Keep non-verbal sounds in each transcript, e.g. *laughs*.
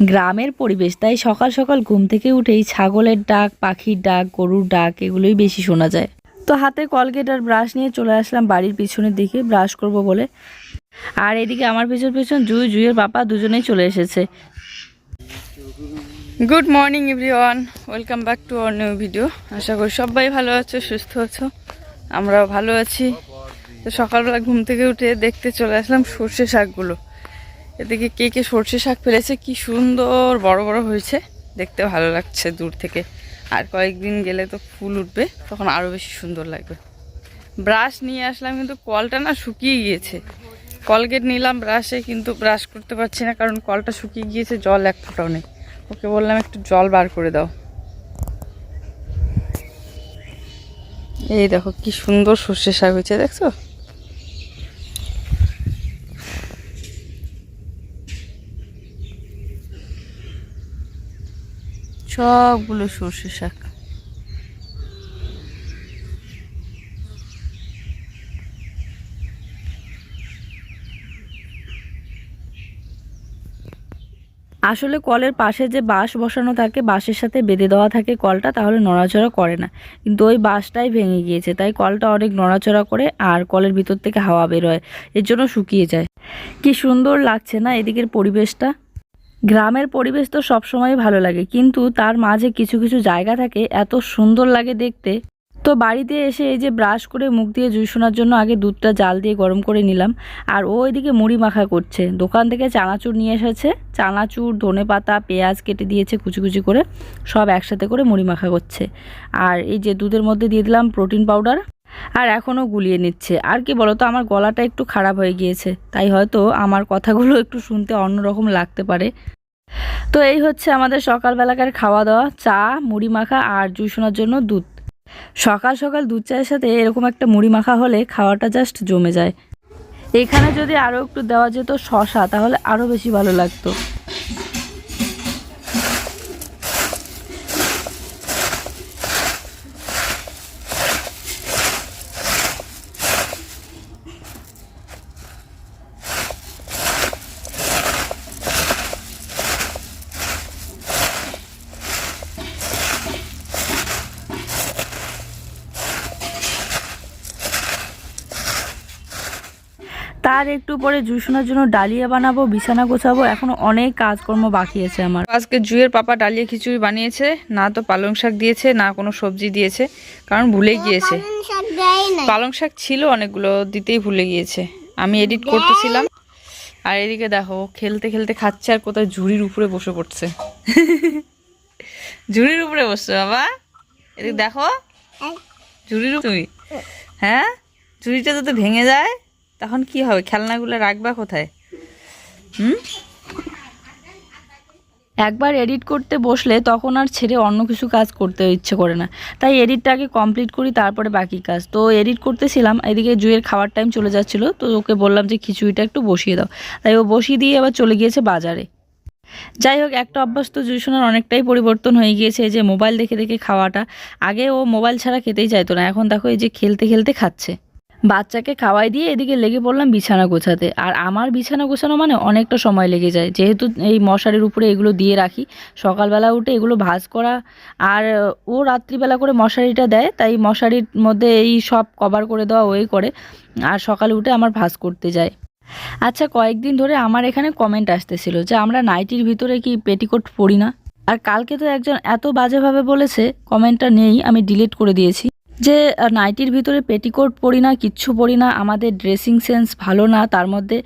গ্রামের পরিবেশ, তাই সকাল সকাল ঘুম থেকে উঠেই ছাগলের ডাক, পাখির ডাক, গরুর ডাক এগুলোই বেশি শোনা যায়। তো হাতে কলগেট আর ব্রাশ নিয়ে চলে আসলাম বাড়ির পিছনের দিকে, ব্রাশ করব বলে। আর এদিকে আমার পিছন পিছন জুই, জুইয়ের বাবা দুজনেই চলে এসেছে। Good morning everyone welcome back to our new video আশা করি সবাই ভালো আছো, সুস্থ আছো। আমরাও ভালো আছি। তো সকালবেলা ঘুম থেকে উঠে দেখতে চলে আসলাম সর্ষে শাকগুলো। এদিকে কে কে সর্ষে শাক ফেলেছে, কি সুন্দর বড় বড় হয়েছে। দেখতে ভালো লাগছে দূর থেকে। আর কয়েকদিন গেলে তো ফুল উঠবে, তখন আরও বেশি সুন্দর লাগবে। ব্রাশ নিয়ে আসলাম, কিন্তু কলটা না শুকিয়ে গিয়েছে। কলগেট নিলাম ব্রাশে, কিন্তু ব্রাশ করতে পারছি না, কারণ কলটা শুকিয়ে গিয়েছে, জল এক ফোঁটাও নেই। ওকে বললাম, একটু জল বার করে দাও। এই দেখো, কি সুন্দর সর্ষে শাক হয়েছে, দেখছ? সবগুলো সর্ষে শাক। আসলে কলের পাশে যে বাঁশ বসানো থাকে, বাঁশের সাথে বেঁধে দেওয়া থাকে কলটা, তাহলে নড়াচড়া করে না। কিন্তু ওই বাঁশটাই ভেঙে গিয়েছে, তাই কলটা অনেক নড়াচড়া করে আর কলের ভিতর থেকে হাওয়া বেরোয়, এর জন্য শুকিয়ে যায়। কি সুন্দর লাগছে না এদিকের পরিবেশটা। গ্রামের পরিবেশ তো সবসময় ভালো লাগে, কিন্তু তার মাঝে কিছু কিছু জায়গা থাকে, এত সুন্দর লাগে দেখতে। তো বাড়িতে এসে এই যে ব্রাশ করে মুখ দিয়ে জুই শোনার জন্য আগে দুধটা জাল দিয়ে গরম করে নিলাম, আর ও এদিকে মুড়ি মাখা করছে। দোকান থেকে চানাচুর নিয়ে এসেছে, চানাচুর, ধনে পাতা, পেঁয়াজ কেটে দিয়েছে কুচি কুচি করে, সব একসাথে করে মুড়ি মাখা করছে। আর এই যে দুধের মধ্যে দিয়ে দিলাম প্রোটিন পাউডার আর এখনও গুলিয়ে নিচ্ছে। আর কি বলো তো আমার গলাটা একটু খারাপ হয়ে গিয়েছে। তাই হয়তো আমার কথাগুলো একটু শুনতে অন্যরকম লাগতে পারে। তো এই হচ্ছে আমাদের সকালবেলাকার খাওয়া দাওয়া চা, মুড়ি মাখা আর জুই শোনার জন্য দুধ। সকাল সকাল দুধ চায়ের সাথে এরকম একটা মুড়ি মাখা হলে খাওয়াটা জাস্ট জমে যায়। এখানে যদি আরও একটু দেওয়া যেত শশা, তাহলে আরও বেশি ভালো লাগতো। তার একটু পরে জুসোনার জন্য ডালিয়া বানাবো বিছানা গোছাবো। এখনও অনেক কাজকর্ম বাকি আছে আমার। আজকে জুয়ের পাপা ডালিয়া খিচুড়ি বানিয়েছে না তো পালং শাক দিয়েছে না কোনো সবজি দিয়েছে কারণ ভুলে গিয়েছে। শাক দেয় নাই। পালং শাক ছিল অনেকগুলো দিতেই ভুলে গিয়েছে। আমি এডিট করতেছিলাম আর এদিকে দেখো খেলতে খেলতে খাচ্ছে আর কোথায় ঝুড়ির উপরে বসে পড়ছে। *laughs* ঝুড়ির উপরে বসছে বাবা। এদিকে দেখো ঝুড়ির উপরে তুমি হ্যাঁ? ঝুড়িটা যদি ভেঙে যায়। তখন কি হবে? খেলনাগুলো রাখবা কোথায়? হুম? একবার এডিট করতে বসলে তখন আর ছেড়ে অন্য কিছু কাজ করতে ইচ্ছে করে না। তাই এডিটটাকে কমপ্লিট করি, তারপরে বাকি কাজ। তো এডিট করতেছিলাম, এদিকে জুয়ের খাওয়ার টাইম চলে যাচ্ছিল, তো ওকে বললাম যে খিচুড়িটা একটু বসিয়ে দাও। তাই ও বসিয়ে দিয়ে আবার চলে গিয়েছে বাজারে। যাই হোক, একটা অভ্যাস তো অনেকটাই পরিবর্তন হয়ে গিয়েছে যে মোবাইল দেখে দেখে খাওয়াটা। আগে ও মোবাইল ছাড়া খেতেই চাইতো না, এখন দেখো এই যে খেলতে খেলতে খাচ্ছে। বাচ্চাকে খাওয়াই দিয়ে এদিকে লেগে পড়লাম বিছানা গোছাতে। আর আমার বিছানা গোছানো মানে অনেকটা সময় লেগে যায়। যেহেতু এই মশারির উপরে এগুলো দিয়ে রাখি, সকালবেলা উঠে এগুলো ভাঁজ করা, আর ও রাত্রিবেলা করে মশারিটা দেয়, তাই মশারির মধ্যে এই সব কভার করে দেওয়া ওই করে, আর সকালে উঠে আমার ভাঁজ করতে যায়। আচ্ছা কয়েকদিন ধরে আমার এখানে কমেন্ট আসতেছিল যে, আমরা নাইটির ভিতরে কি পেটিকোট পরি না? আর কালকে তো একজন এত বাজেভাবে বলেছে কমেন্টটা নেই, আমি ডিলিট করে দিয়েছি। যে নাইটির ভিতরে পেটিকোট পরি না, কিচ্ছু পরি না, আমাদের ড্রেসিং সেন্স ভালো না, তার মধ্যে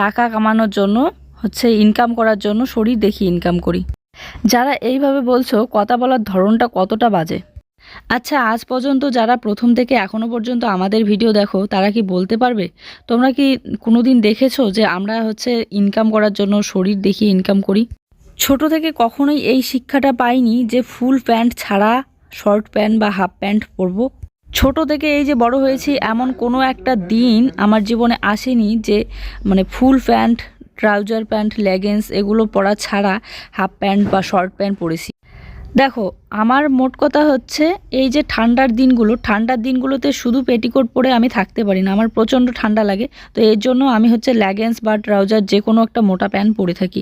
টাকা কামানোর জন্য, হচ্ছে ইনকাম করার জন্য শরীর দেখি ইনকাম করি। যারা এইভাবে বলছো, কথা বলার ধরনটা কতটা বাজে? আচ্ছা আজ পর্যন্ত যারা প্রথম থেকে এখনও পর্যন্ত আমাদের ভিডিও দেখো, তারা কি বলতে পারবে? তোমরা কি কোনো দিন দেখেছ যে, আমরা হচ্ছে ইনকাম করার জন্য শরীর দেখিয়ে ইনকাম করি? ছোট থেকে কখনোই এই শিক্ষাটা পাইনি যে ফুল প্যান্ট ছাড়া শর্ট প্যান্ট বা হাফ প্যান্ট পরবো। ছোট থেকে এই যে বড় হয়েছি, এমন কোনো একটা দিন আমার জীবনে আসেনি যে মানে full pant, trouser pant, leggings এগুলো পরা ছাড়া হাফ প্যান্ট বা শর্ট প্যান্ট পরেছি। দেখো, আমার মোট কথা হচ্ছে এই যে ঠান্ডার দিনগুলো, ঠান্ডার দিনগুলোতে শুধু পেটিকোট পরে আমি থাকতে পারি না, আমার প্রচণ্ড ঠান্ডা লাগে। তো এর জন্য আমি হচ্ছে ল্যাগেন্স বা ট্রাউজার যে কোনো একটা মোটা প্যান্ট পরে থাকি।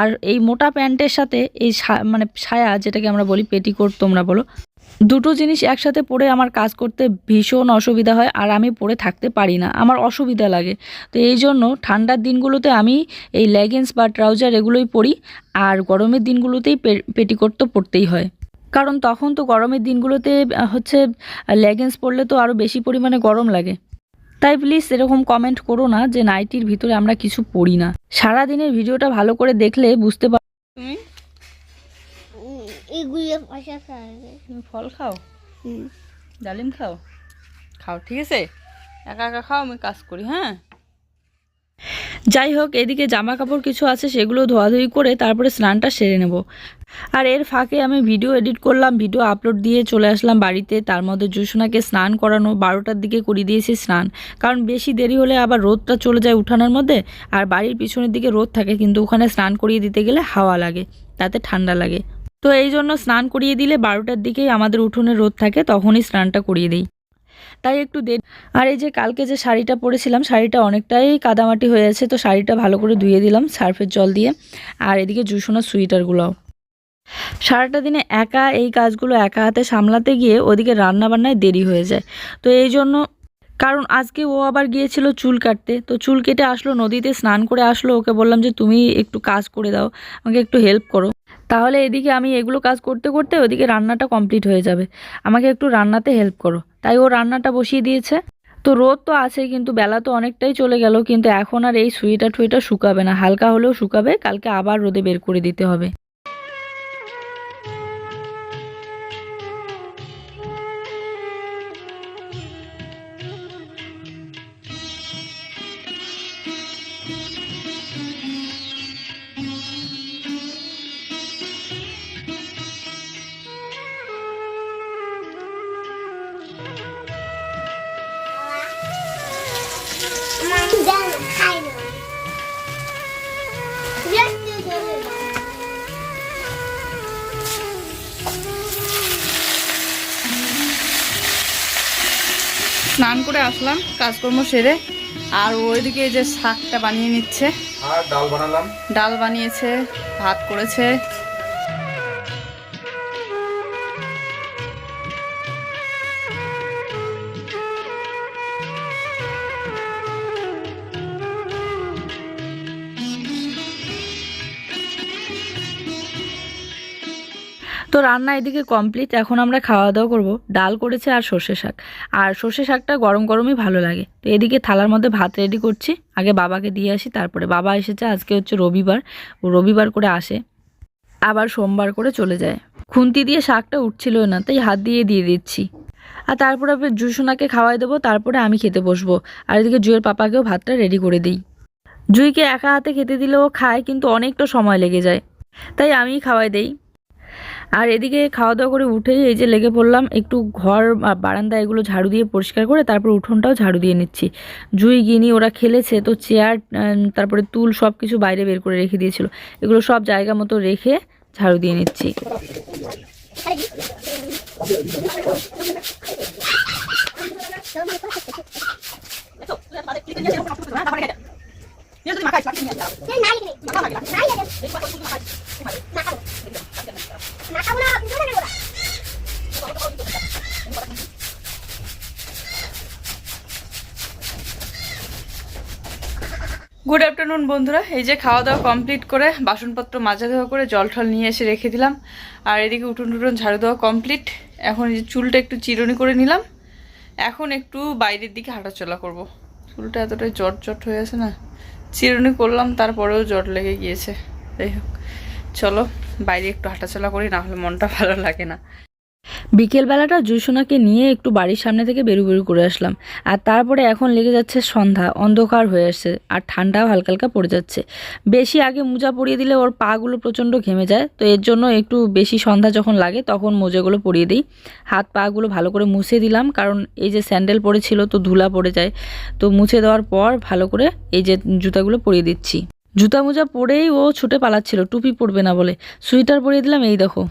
আর এই মোটা প্যান্টের সাথে এই মানে ছায়া যেটাকে আমরা বলি পেটিকোট তোমরা বলো দুটো জিনিস একসাথে পরে আমার কাজ করতে ভীষণ অসুবিধা হয় আর আমি পরে থাকতে পারি না। আমার অসুবিধা লাগে। তো এই জন্য ঠান্ডার দিনগুলোতে আমি এই লেগিংস বা ট্রাউজার এগুলোই পরি আর গরমের দিনগুলোতেই পেটিকোট তো পরতেই হয়। কারণ তখন তো গরমের দিনগুলোতে হচ্ছে লেগিংস পরলে তো আরও বেশি পরিমাণে গরম লাগে। তাই প্লিজ এরকম কমেন্ট করো না যে নাইটির ভিতরে আমরা কিছু পড়ি না। সারা দিনের ভিডিওটা ভালো করে দেখলে বুঝতে পার তুমি এগুলো পয়সা খাবে তুমি ফল খাও? ডালিম খাও? খাও ঠিক আছে? একা একা খাও আমি কাজ করি হ্যাঁ? যাই হোক এদিকে জামা কাপড় কিছু আছে সেগুলো ধোয়াধুয়ি করে তারপরে স্নানটা সেরে নেব। আর এর ফাঁকে আমি ভিডিও এডিট করলাম ভিডিও আপলোড দিয়ে চলে আসলাম বাড়িতে। তার মধ্যে জুসোনাকে স্নান করানো বারোটার দিকে করিয়ে দিয়েছি স্নান। কারণ বেশি দেরি হলে আবার রোদটা চলে যায় উঠানোর মধ্যে আর বাড়ির পিছনের দিকে রোদ থাকে কিন্তু ওখানে স্নান করিয়ে দিতে গেলে হাওয়া লাগে তাতে ঠান্ডা লাগে। তো এই জন্য স্নান করিয়ে দিলে বারোটার দিকেই আমাদের উঠোনে রোদ থাকে, তখনই স্নানটা করিয়ে দিই। তাই একটু দেরি। আর এই যে কালকে যে শাড়িটা পরেছিলাম, শাড়িটা অনেকটাই কাদামাটি হয়ে আছে, তো শাড়িটা ভালো করে ধুয়ে দিলাম সার্ফের জল দিয়ে। আর এদিকে জুসোনা সুইটারগুলোও। সারাটা দিনে একা এই কাজগুলো একা হাতে সামলাতে গিয়ে ওদিকে রান্নাবান্নায় দেরি হয়ে যায়। তো এই জন্য, কারণ আজকে ও আবার গিয়েছিল চুল কাটতে, তো চুল কেটে আসলো, নদীতে স্নান করে আসলো, ওকে বললাম যে তুমি একটু কাজ করে দাও, আমাকে একটু হেল্প করো। তাহলে এদিকে আমি এগুলো কাজ করতে করতে ওদিকে রান্নাটা কমপ্লিট হয়ে যাবে। আমাকে একটু রান্নাতে হেল্প করো। তাই ও রান্নাটা বসিয়ে দিয়েছে। তো রোদ তো আছে কিন্তু বেলা তো অনেকটাই চলে গেল, কিন্তু এখন আর এই সুইটার টুইটার শুকাবে না। হালকা হলেও শুকাবে, কালকে আবার রোদে বের করে দিতে হবে। স্নান করে আসলাম কাজকর্ম সেরে আর ওইদিকে যে শাকটা বানিয়ে নিচ্ছে। আর ডাল বানালাম। ডাল বানিয়েছে ভাত করেছে রান্না এদিকে কমপ্লিট এখন আমরা খাওয়া দাওয়া করব। ডাল করেছে আর সর্ষে শাক। আর সর্ষে শাকটা গরম গরমই ভালো লাগে। তো এদিকে থালার মধ্যে ভাত রেডি করছি। আগে বাবাকে দিয়ে আসি, তারপরে বাবা এসেছে, আজকে হচ্ছে রবিবার। ও রবিবার করে আসে, আবার সোমবার করে চলে যায়। খুন্তি দিয়ে শাকটা উঠছিল না, তাই হাত দিয়ে দিয়ে দিচ্ছি। আর তারপরে জুসোনাকে খাওয়াই দেবো, তারপরে আমি খেতে বসবো। আর এদিকে জুয়ের পাপাকেও ভাতটা রেডি করে দিই। জুইকে একা হাতে খেতে দিলেও খায়, কিন্তু অনেকটা সময় লেগে যায়। তাই আমিই খাওয়াই দেই। আর এদিকে খাওয়া দাওয়া করে উঠেই এই যে লেগে পড়লাম, একটু ঘর বারান্দা এগুলো ঝাড়ু দিয়ে পরিষ্কার করে তারপর উঠোনটাও ঝাড়ু দিয়ে নিচ্ছি। জুই, গিনি ওরা খেলেছে তো চেয়ার তারপরে তুল সব কিছু বাইরে বের করে রেখে দিয়েছিল। এগুলো সব জায়গা মতো রেখে ঝাড়ু দিয়ে নিচ্ছি। গুড আফটারনুন বন্ধুরা। এই যে খাওয়া দাওয়া কমপ্লিট করে বাসনপত্র মাজা ধোয়া করে জল টল নিয়ে এসে রেখে দিলাম। আর এদিকে উঠুন টুটুন ঝাড়ু দেওয়া কমপ্লিট এখন এই যে চুলটা একটু চিরুনি করে নিলাম। এখন একটু বাইরের দিকে হাঁটাচলা করব। চুলটা এতটাই জট জট হয়ে আছে না। চিরুনি করলাম, তারপরেও জট লেগে গিয়েছে। যাই হোক। চলো, বাইরে একটু হাঁটাচলা করি, না হলে মনটা ভালো লাগে না। বিকেলবেলাটা জুসোনাকে নিয়ে একটু বাড়ির সামনে থেকে বেরু বেরু করে আসলাম। আর তারপরে এখন লেগে যাচ্ছে সন্ধ্যা, অন্ধকার হয়ে আসছে, আর ঠান্ডাও হালকা হালকা পড়ে যাচ্ছে। বেশি আগে মোজা পরিয়ে দিলে ওর পাগুলো প্রচণ্ড ঘেমে যায়, তো এর জন্য একটু বেশি সন্ধ্যা যখন লাগে তখন মোজাগুলো পরিয়ে দিই। হাত পাগুলো ভালো করে মুছে দিলাম, কারণ এই যে স্যান্ডেল পরেছিল তো ধুলা পড়ে যায়। তো মুছে দেওয়ার পর ভালো করে এই যে জুতাগুলো পরিয়ে দিচ্ছি। জুতা মোজা পরেই ও ছুটে পালাচ্ছিল টুপি পরবে না বলে। সুইটার পরিয়ে দিলাম এই দেখো।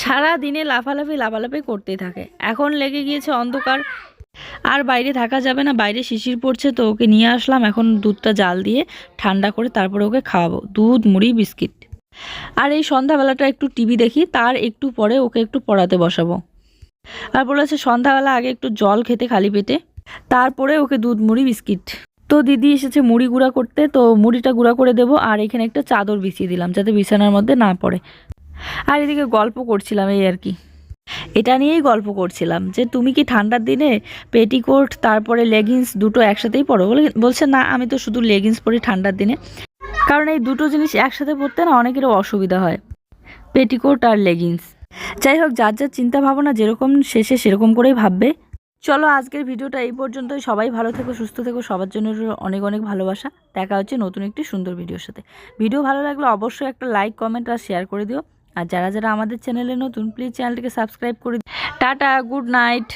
সারা দিনে লাফালাফি লাফালাফি করতেই থাকে। এখন লেগে গিয়েছে অন্ধকার। আর বাইরে থাকা যাবে না। বাইরে শিশির পড়ছে তো ওকে নিয়ে আসলাম। এখন দুধটা জাল দিয়ে ঠান্ডা করে তারপরে ওকে খাওয়াবো। দুধ মুড়ি বিস্কিট। আর এই সন্ধ্যাবেলাটা একটু টিভি দেখি। তার একটু পরে ওকে একটু পড়াতে বসাবো। আর বলেছে সন্ধ্যাবেলা আগে একটু জল খেতে খালি পেটে। তারপরে ওকে দুধ মুড়ি বিস্কিট। তো দিদি এসেছে মুড়ি গুঁড়া করতে, তো মুড়িটা গুঁড়া করে দেবো আর এখানে একটা চাদর বিছিয়ে দিলাম যাতে বিছানার মধ্যে না পড়ে। আর এদিকে গল্প করছিলাম এই আর কি। এটা নিয়েই গল্প করছিলাম যে তুমি কি ঠান্ডার দিনে পেটিকোট, তারপরে লেগিংস দুটো একসাথেই পরো? বলে বলছে, না, আমি তো শুধু লেগিংস পরি ঠান্ডার দিনে। কারণ এই দুটো জিনিস একসাথে পরতে না অনেকেরও অসুবিধা হয়, পেটিকোট আর লেগিংস। যাই হোক, যার যার চিন্তা ভাবনা যেরকম শেষে সেরকম করেই ভাববে। চলো আজকের ভিডিওটা এই পর্যন্তই। সবাই ভালো থেকো, সুস্থ থেকো। সবার জন্য অনেক অনেক ভালোবাসা। দেখা হচ্ছে নতুন একটি সুন্দর ভিডিওর সাথে। ভিডিও ভালো লাগলে অবশ্যই একটা লাইক কমেন্ট আর শেয়ার করে দিও। আর যারা যারা আমাদের চ্যানেলে নতুন প্লিজ চ্যানেলটিকে সাবস্ক্রাইব করে দিও। Tata good night